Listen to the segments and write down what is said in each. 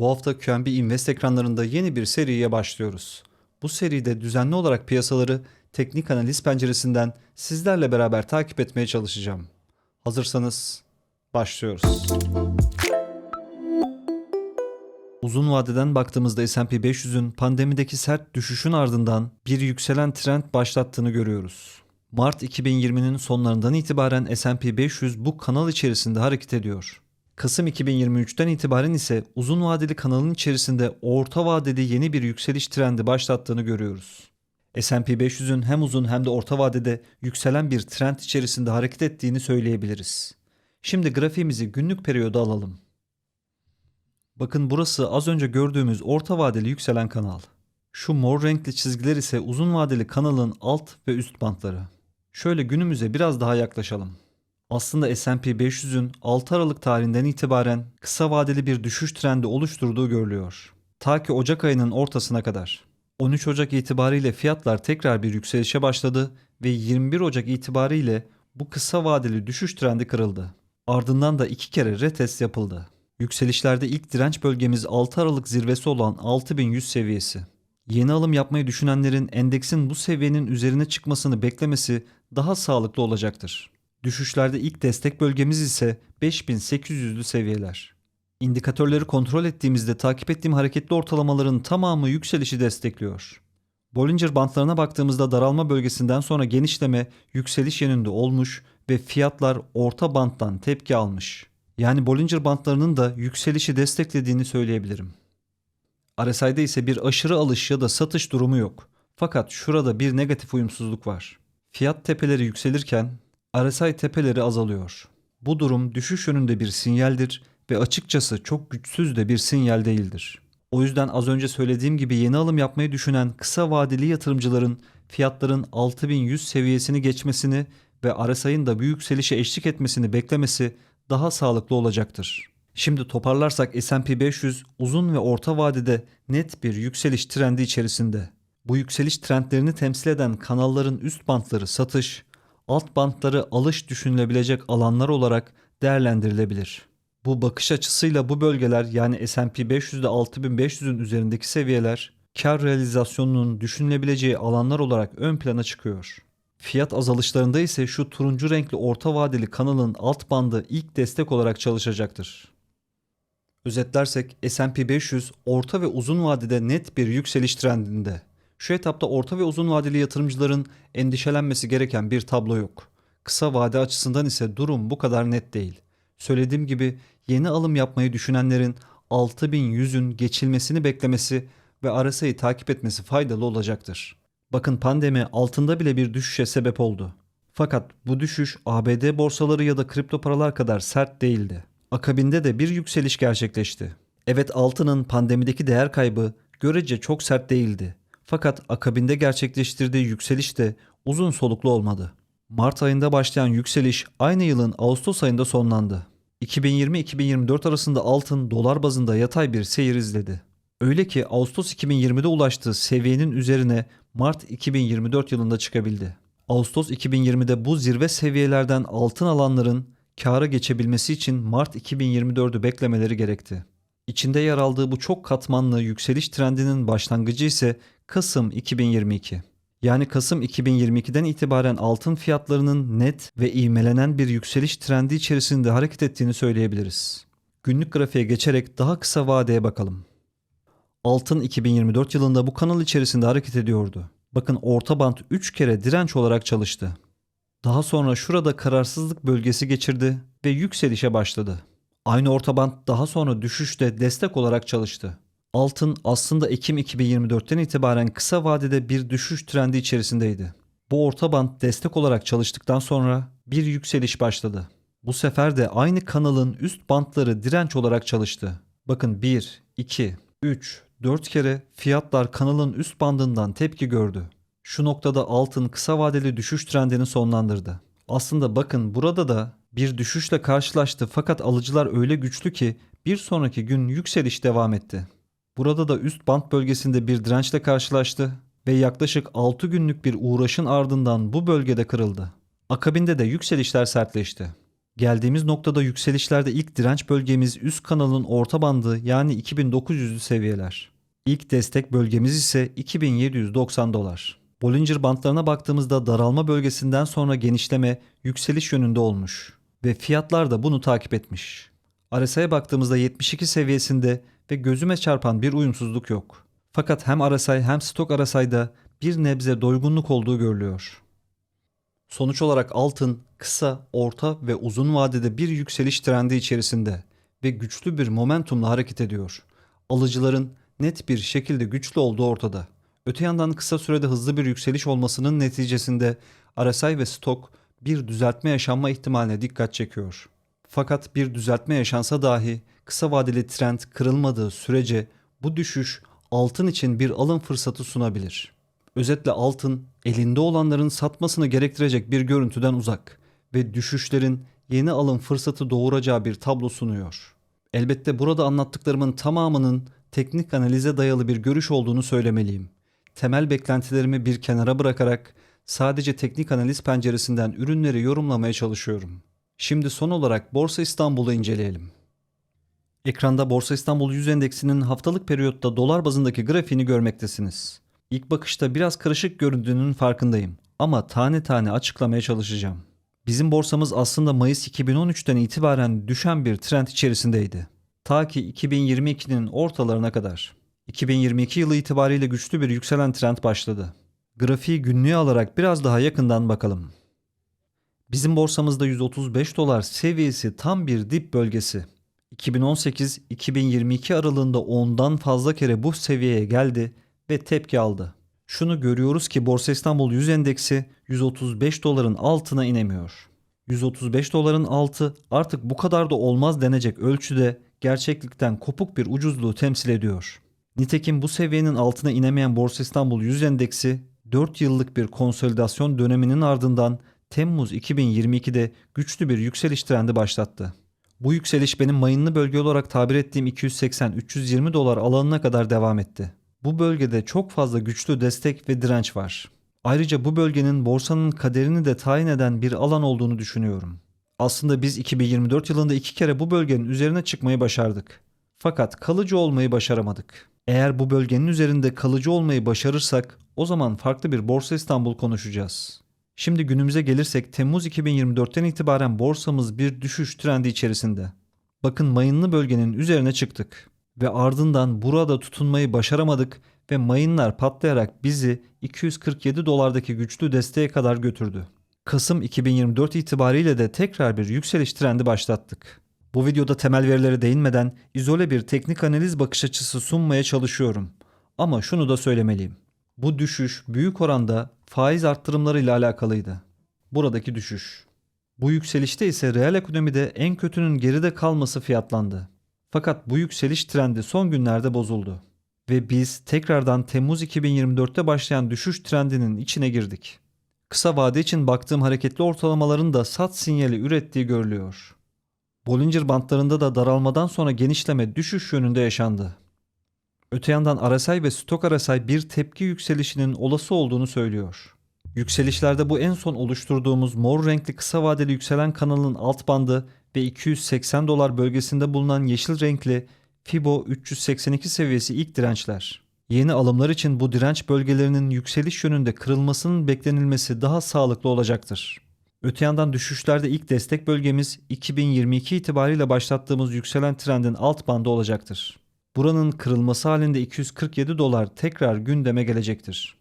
Bu hafta QNB Invest ekranlarında yeni bir seriye başlıyoruz. Bu seride düzenli olarak piyasaları teknik analiz penceresinden sizlerle beraber takip etmeye çalışacağım. Hazırsanız başlıyoruz. Uzun vadeden baktığımızda S&P 500'ün pandemideki sert düşüşün ardından bir yükselen trend başlattığını görüyoruz. Mart 2020'nin sonlarından itibaren S&P 500 bu kanal içerisinde hareket ediyor. Kasım 2023'ten itibaren ise uzun vadeli kanalın içerisinde orta vadeli yeni bir yükseliş trendi başlattığını görüyoruz. S&P 500'ün hem uzun hem de orta vadede yükselen bir trend içerisinde hareket ettiğini söyleyebiliriz. Şimdi grafiğimizi günlük periyoda alalım. Bakın burası az önce gördüğümüz orta vadeli yükselen kanal. Şu mor renkli çizgiler ise uzun vadeli kanalın alt ve üst bantları. Şöyle günümüze biraz daha yaklaşalım. Aslında S&P 500'ün 6 Aralık tarihinden itibaren kısa vadeli bir düşüş trendi oluşturduğu görülüyor. Ta ki Ocak ayının ortasına kadar. 13 Ocak itibariyle fiyatlar tekrar bir yükselişe başladı ve 21 Ocak itibariyle bu kısa vadeli düşüş trendi kırıldı. Ardından da iki kere retest yapıldı. Yükselişlerde ilk direnç bölgemiz 6 Aralık zirvesi olan 6100 seviyesi. Yeni alım yapmayı düşünenlerin endeksin bu seviyenin üzerine çıkmasını beklemesi daha sağlıklı olacaktır. Düşüşlerde ilk destek bölgemiz ise 5800'lü seviyeler. İndikatörleri kontrol ettiğimizde takip ettiğim hareketli ortalamaların tamamı yükselişi destekliyor. Bollinger bantlarına baktığımızda daralma bölgesinden sonra genişleme yükseliş yönünde olmuş ve fiyatlar orta banttan tepki almış. Yani Bollinger bantlarının da yükselişi desteklediğini söyleyebilirim. RSI'de ise bir aşırı alış ya da satış durumu yok. Fakat şurada bir negatif uyumsuzluk var. Fiyat tepeleri yükselirken RSI tepeleri azalıyor. Bu durum düşüş yönünde bir sinyaldir ve açıkçası çok güçsüz de bir sinyal değildir. O yüzden az önce söylediğim gibi yeni alım yapmayı düşünen kısa vadeli yatırımcıların fiyatların 6100 seviyesini geçmesini ve RSI'ın da büyük yükselişe eşlik etmesini beklemesi daha sağlıklı olacaktır. Şimdi toparlarsak S&P 500 uzun ve orta vadede net bir yükseliş trendi içerisinde. Bu yükseliş trendlerini temsil eden kanalların üst bantları satış, alt bantları alış düşünülebilecek alanlar olarak değerlendirilebilir. Bu bakış açısıyla bu bölgeler yani S&P 500'de 6500'ün üzerindeki seviyeler kar realizasyonunun düşünülebileceği alanlar olarak ön plana çıkıyor. Fiyat azalışlarında ise şu turuncu renkli orta vadeli kanalın alt bandı ilk destek olarak çalışacaktır. Özetlersek S&P 500 orta ve uzun vadede net bir yükseliş trendinde. Şu etapta orta ve uzun vadeli yatırımcıların endişelenmesi gereken bir tablo yok. Kısa vade açısından ise durum bu kadar net değil. Söylediğim gibi yeni alım yapmayı düşünenlerin 6100'ün geçilmesini beklemesi ve RSI'yi takip etmesi faydalı olacaktır. Bakın pandemi altında bile bir düşüşe sebep oldu. Fakat bu düşüş ABD borsaları ya da kripto paralar kadar sert değildi. Akabinde de bir yükseliş gerçekleşti. Evet altının pandemideki değer kaybı görece çok sert değildi. Fakat akabinde gerçekleştirdiği yükseliş de uzun soluklu olmadı. Mart ayında başlayan yükseliş aynı yılın Ağustos ayında sonlandı. 2020-2024 arasında altın dolar bazında yatay bir seyir izledi. Öyle ki Ağustos 2020'de ulaştığı seviyenin üzerine Mart 2024 yılında çıkabildi. Ağustos 2020'de bu zirve seviyelerden altın alanların kâra geçebilmesi için Mart 2024'ü beklemeleri gerekti. İçinde yer aldığı bu çok katmanlı yükseliş trendinin başlangıcı ise Kasım 2022. Yani Kasım 2022'den itibaren altın fiyatlarının net ve ivmelenen bir yükseliş trendi içerisinde hareket ettiğini söyleyebiliriz. Günlük grafiğe geçerek daha kısa vadeye bakalım. Altın 2024 yılında bu kanal içerisinde hareket ediyordu. Bakın orta band 3 kere direnç olarak çalıştı. Daha sonra şurada kararsızlık bölgesi geçirdi ve yükselişe başladı. Aynı orta band daha sonra düşüşte destek olarak çalıştı. Altın aslında Ekim 2024'ten itibaren kısa vadede bir düşüş trendi içerisindeydi. Bu orta band destek olarak çalıştıktan sonra bir yükseliş başladı. Bu sefer de aynı kanalın üst bantları direnç olarak çalıştı. Bakın 1, 2, 3, 4 kere fiyatlar kanalın üst bandından tepki gördü. Şu noktada altın kısa vadeli düşüş trendini sonlandırdı. Aslında bakın burada da bir düşüşle karşılaştı fakat alıcılar öyle güçlü ki bir sonraki gün yükseliş devam etti. Burada da üst band bölgesinde bir dirençle karşılaştı ve yaklaşık 6 günlük bir uğraşın ardından bu bölgede kırıldı. Akabinde de yükselişler sertleşti. Geldiğimiz noktada yükselişlerde ilk direnç bölgemiz üst kanalın orta bandı yani 2900'lü seviyeler. İlk destek bölgemiz ise 2790 dolar. Bollinger bantlarına baktığımızda daralma bölgesinden sonra genişleme yükseliş yönünde olmuş ve fiyatlar da bunu takip etmiş. RSI'ye baktığımızda 72 seviyesinde ve gözüme çarpan bir uyumsuzluk yok. Fakat hem RSI hem stok RSI'da bir nebze doygunluk olduğu görülüyor. Sonuç olarak altın kısa, orta ve uzun vadede bir yükseliş trendi içerisinde ve güçlü bir momentumla hareket ediyor. Alıcıların net bir şekilde güçlü olduğu ortada. Öte yandan kısa sürede hızlı bir yükseliş olmasının neticesinde RSI ve stok bir düzeltme yaşanma ihtimaline dikkat çekiyor. Fakat bir düzeltme yaşansa dahi kısa vadeli trend kırılmadığı sürece bu düşüş altın için bir alım fırsatı sunabilir. Özetle altın elinde olanların satmasını gerektirecek bir görüntüden uzak ve düşüşlerin yeni alım fırsatı doğuracağı bir tablo sunuyor. Elbette burada anlattıklarımın tamamının teknik analize dayalı bir görüş olduğunu söylemeliyim. Temel beklentilerimi bir kenara bırakarak sadece teknik analiz penceresinden ürünleri yorumlamaya çalışıyorum. Şimdi son olarak Borsa İstanbul'u inceleyelim. Ekranda Borsa İstanbul 100 endeksinin haftalık periyotta dolar bazındaki grafiğini görmektesiniz. İlk bakışta biraz karışık göründüğünün farkındayım ama tane tane açıklamaya çalışacağım. Bizim borsamız aslında Mayıs 2013'ten itibaren düşen bir trend içerisindeydi. Ta ki 2022'nin ortalarına kadar. 2022 yılı itibariyle güçlü bir yükselen trend başladı. Grafiği günlüğe alarak biraz daha yakından bakalım. Bizim borsamızda 135 dolar seviyesi tam bir dip bölgesi. 2018-2022 aralığında ondan fazla kere bu seviyeye geldi ve tepki aldı. Şunu görüyoruz ki Borsa İstanbul 100 endeksi 135 doların altına inemiyor. 135 doların altı artık bu kadar da olmaz denecek ölçüde gerçeklikten kopuk bir ucuzluğu temsil ediyor. Nitekim bu seviyenin altına inemeyen Borsa İstanbul 100 endeksi 4 yıllık bir konsolidasyon döneminin ardından Temmuz 2022'de güçlü bir yükseliş trendi başlattı. Bu yükseliş benim mayınlı bölge olarak tabir ettiğim 280-320 dolar alanına kadar devam etti. Bu bölgede çok fazla güçlü destek ve direnç var. Ayrıca bu bölgenin borsanın kaderini de tayin eden bir alan olduğunu düşünüyorum. Aslında biz 2024 yılında iki kere bu bölgenin üzerine çıkmayı başardık. Fakat kalıcı olmayı başaramadık. Eğer bu bölgenin üzerinde kalıcı olmayı başarırsak o zaman farklı bir Borsa İstanbul konuşacağız. Şimdi günümüze gelirsek Temmuz 2024'ten itibaren borsamız bir düşüş trendi içerisinde. Bakın mayınlı bölgenin üzerine çıktık ve ardından burada tutunmayı başaramadık ve mayınlar patlayarak bizi 247 dolardaki güçlü desteğe kadar götürdü. Kasım 2024 itibariyle de tekrar bir yükseliş trendi başlattık. Bu videoda temel verilere değinmeden izole bir teknik analiz bakış açısı sunmaya çalışıyorum. Ama şunu da söylemeliyim. Bu düşüş büyük oranda faiz arttırımlarıyla alakalıydı. Buradaki düşüş. Bu yükselişte ise reel ekonomide en kötünün geride kalması fiyatlandı. Fakat bu yükseliş trendi son günlerde bozuldu. Ve biz tekrardan Temmuz 2024'te başlayan düşüş trendinin içine girdik. Kısa vade için baktığım hareketli ortalamaların da sat sinyali ürettiği görülüyor. Bollinger bantlarında da daralmadan sonra genişleme düşüş yönünde yaşandı. Öte yandan RSI ve stok RSI bir tepki yükselişinin olası olduğunu söylüyor. Yükselişlerde bu en son oluşturduğumuz mor renkli kısa vadeli yükselen kanalın alt bandı ve 280 dolar bölgesinde bulunan yeşil renkli Fibo 382 seviyesi ilk dirençler. Yeni alımlar için bu direnç bölgelerinin yükseliş yönünde kırılmasının beklenilmesi daha sağlıklı olacaktır. Öte yandan düşüşlerde ilk destek bölgemiz 2022 itibariyle başlattığımız yükselen trendin alt bandı olacaktır. Buranın kırılması halinde 247 dolar tekrar gündeme gelecektir.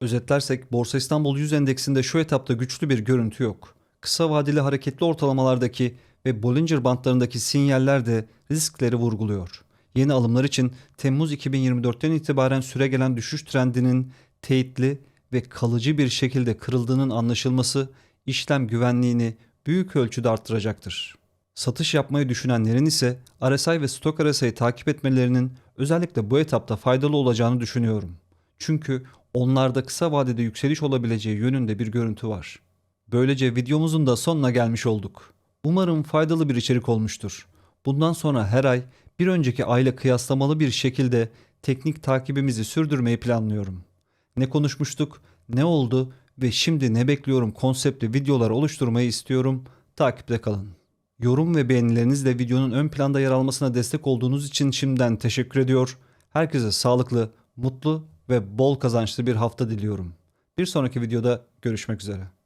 Özetlersek Borsa İstanbul 100 endeksinde şu etapta güçlü bir görüntü yok. Kısa vadeli hareketli ortalamalardaki ve Bollinger bantlarındaki sinyaller de riskleri vurguluyor. Yeni alımlar için Temmuz 2024'ten itibaren süregelen düşüş trendinin teyitli ve kalıcı bir şekilde kırıldığının anlaşılması işlem güvenliğini büyük ölçüde arttıracaktır. Satış yapmayı düşünenlerin ise RSI ve stok RSI'yi takip etmelerinin özellikle bu etapta faydalı olacağını düşünüyorum. Çünkü onlarda kısa vadede yükseliş olabileceği yönünde bir görüntü var. Böylece videomuzun da sonuna gelmiş olduk. Umarım faydalı bir içerik olmuştur. Bundan sonra her ay bir önceki ayla kıyaslamalı bir şekilde teknik takibimizi sürdürmeyi planlıyorum. Ne konuşmuştuk, ne oldu ve şimdi ne bekliyorum konseptli videolar oluşturmayı istiyorum. takipte kalın. Yorum ve beğenilerinizle videonun ön planda yer almasına destek olduğunuz için şimdiden teşekkür ediyor. Herkese sağlıklı, mutlu ve bol kazançlı bir hafta diliyorum. Bir sonraki videoda görüşmek üzere.